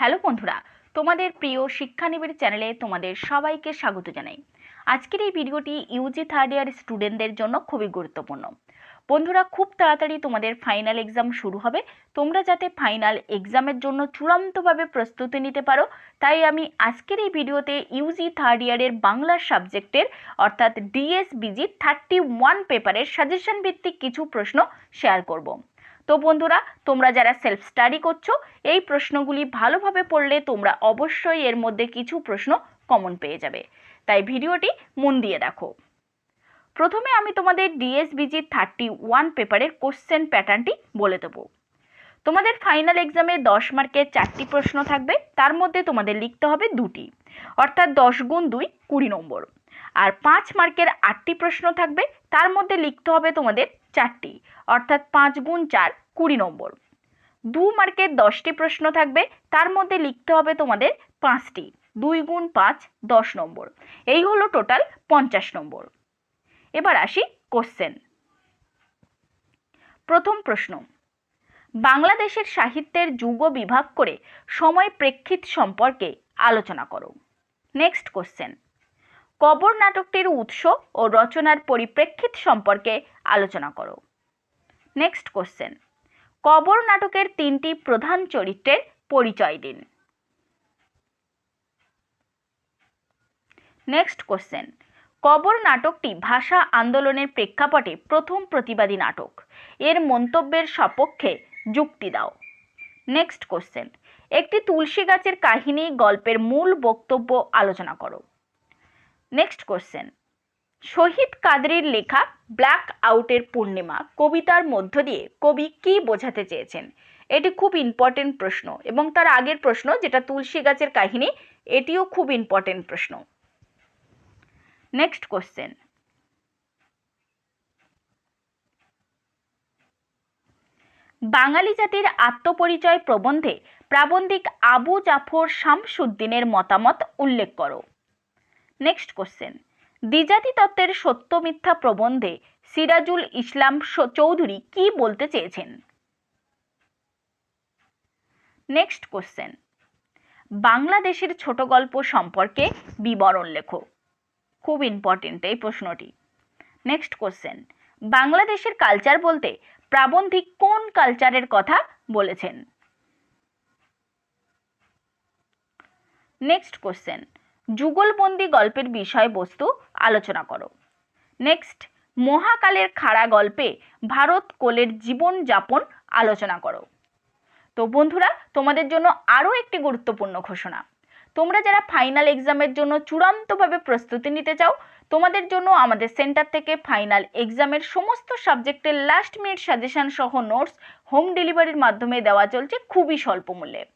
Hello বন্ধুরা, তোমাদের প্রিয় শিক্ষানিবিড় চ্যানেলে তোমাদের সবাইকে স্বাগত জানাই। আজকের এই ভিডিওটি ইউজি থার্ড ইয়ার স্টুডেন্টদের জন্য খুবই গুরুত্বপূর্ণ। বন্ধুরা, খুব তাড়াতাড়ি তোমাদের ফাইনাল এক্সাম শুরু হবে। তোমরা যাতে ফাইনাল এক্সামের জন্য চূড়ান্তভাবে প্রস্তুতি নিতে পারো, তাই আমি আজকের এই ভিডিওতে ইউজি থার্ড ইয়ারের বাংলা সাবজেক্টের, অর্থাৎ ডিএসবিজি থার্টি ওয়ান পেপারের সাজেশন ভিত্তিক কিছু প্রশ্ন শেয়ার করব। তো বন্ধুরা, তোমরা যারা সেলফ স্টাডি করছ, এই প্রশ্নগুলি ভালোভাবে পড়লে তোমরা অবশ্যই এর মধ্যে কিছু প্রশ্ন কমন পেয়ে যাবে। তাই ভিডিওটি মন দিয়ে দেখো। প্রথমে আমি তোমাদের ডিএসবিজি থার্টি ওয়ান পেপারের কোশ্চেন প্যাটার্নটি বলে দেবো। তোমাদের ফাইনাল এক্সামে দশ মার্কের চারটি প্রশ্ন থাকবে, তার মধ্যে তোমাদের লিখতে হবে দুটি। অর্থাৎ দশ গুণ দুই কুড়ি নম্বর। আর পাঁচ মার্কের আটটি প্রশ্ন থাকবে, তার মধ্যে লিখতে হবে তোমাদের চারটি, অর্থাৎ পাঁচ গুণ চার, কুড়ি নম্বর। দু মার্কের দশটি প্রশ্ন থাকবে, তার মধ্যে লিখতে হবে তোমাদের পাঁচটি, দুই গুণ পাঁচ, দশ নম্বর। এই হলো টোটাল পঞ্চাশ নম্বর। এবার আসি কোশ্চেন। প্রথম প্রশ্ন। বাংলাদেশের সাহিত্যের যুগ বিভাগ করে সময় প্রেক্ষিত সম্পর্কে আলোচনা করো। Next question. কবর নাটকটির উৎস ও রচনার পরিপ্রেক্ষিত সম্পর্কে আলোচনা করো। নেক্সট কোশ্চেন কবর নাটকের তিনটি প্রধান চরিত্রের পরিচয় দিন। নেক্সট কোশ্চেন কবর নাটকটি ভাষা আন্দোলনের প্রেক্ষাপটে প্রথম প্রতিবাদী নাটক। এর মন্তব্যের সপক্ষে যুক্তি দাও। নেক্সট কোশ্চেন একটি তুলসী গাছের কাহিনী গল্পের মূল বক্তব্য আলোচনা করো। নেক্সট কোশ্চেন শহীদ কাদরির লেখা ব্ল্যাক আউটের পূর্ণিমা কবিতার মধ্য দিয়ে কবি কি বোঝাতে চেয়েছেন? এটি খুব ইম্পর্টেন্ট প্রশ্ন এবং তার আগের প্রশ্ন, যেটা তুলসী গাছের কাহিনী, এটিও খুব ইম্পর্টেন্ট প্রশ্ন। নেক্সট কোশ্চেন বাঙালি জাতির আত্মপরিচয় প্রবন্ধে প্রাবন্ধিক আবু জাফর শামসুদ্দিনের মতামত উল্লেখ করো। নেক্সট কোশ্চেন দ্বিজাতি তত্ত্বের সত্য মিথ্যা প্রবন্ধে সিরাজুল ইসলাম চৌধুরী কি বলতে চেয়েছেন? নেক্সট কোশ্চেন বাংলাদেশের ছোট গল্প সম্পর্কে বিবরণ লেখো। খুব ইম্পর্টেন্ট এই প্রশ্নটি। নেক্সট কোশ্চেন বাংলাদেশের কালচার বলতে প্রাবন্ধিক কোন কালচারের কথা বলেছেন? নেক্সট কোশ্চেন যুগলবন্দি গল্পের বিষয়বস্তু আলোচনা করো। নেক্সট মহাকালের খাড়া গল্পে ভারত কোলের জীবনযাপন আলোচনা করো। তো বন্ধুরা, তোমাদের জন্য আরও একটি গুরুত্বপূর্ণ ঘোষণা। তোমরা যারা ফাইনাল এক্সামের জন্য চূড়ান্তভাবে প্রস্তুতি নিতে চাও, তোমাদের জন্য আমাদের সেন্টার থেকে ফাইনাল এক্সামের সমস্ত সাবজেক্টের লাস্ট মিনিট সাজেশন সহ নোটস হোম ডেলিভারির মাধ্যমে দেওয়া চলছে খুবই স্বল্প মূল্যে।